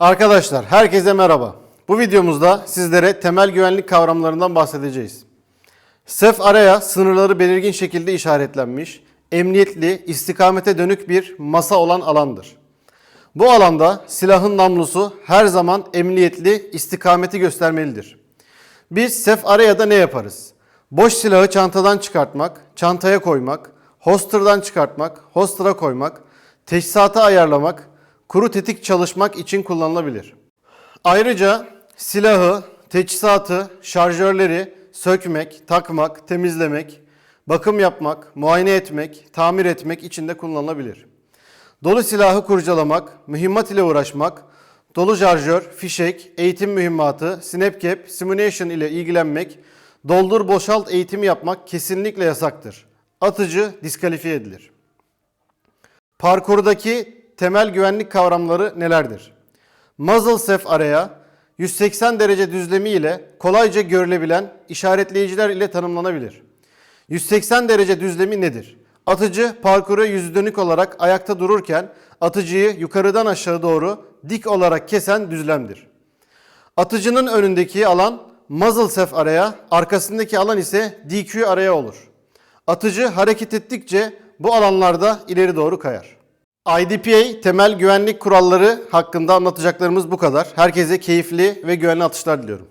Arkadaşlar herkese merhaba. Bu videomuzda sizlere temel güvenlik kavramlarından bahsedeceğiz. SEF araya sınırları belirgin şekilde işaretlenmiş, emniyetli, istikamete dönük bir masa olan alandır. Bu alanda silahın namlusu her zaman emniyetli, istikameti göstermelidir. Biz SEF araya ne yaparız? Boş silahı çantadan çıkartmak, çantaya koymak, holster'dan çıkartmak, holster'a koymak, teçhizatı ayarlamak, kuru tetik çalışmak için kullanılabilir. Ayrıca silahı, teçhizatı, şarjörleri sökmek, takmak, temizlemek, bakım yapmak, muayene etmek, tamir etmek için de kullanılabilir. Dolu silahı kurcalamak, mühimmat ile uğraşmak, dolu şarjör, fişek, eğitim mühimmatı, snapcap, simulation ile ilgilenmek, doldur boşalt eğitimi yapmak kesinlikle yasaktır. Atıcı diskalifiye edilir. Parkurdaki temel güvenlik kavramları nelerdir? Muzzle sef araya 180 derece düzlemi ile kolayca görülebilen işaretleyiciler ile tanımlanabilir. 180 derece düzlemi nedir? Atıcı parkura yüzü dönük olarak ayakta dururken atıcıyı yukarıdan aşağı doğru dik olarak kesen düzlemdir. Atıcının önündeki alan muzzle sef araya, arkasındaki alan ise DQ araya olur. Atıcı hareket ettikçe bu alanlarda ileri doğru kayar. IDPA temel güvenlik kuralları hakkında anlatacaklarımız bu kadar. Herkese keyifli ve güvenli atışlar diliyorum.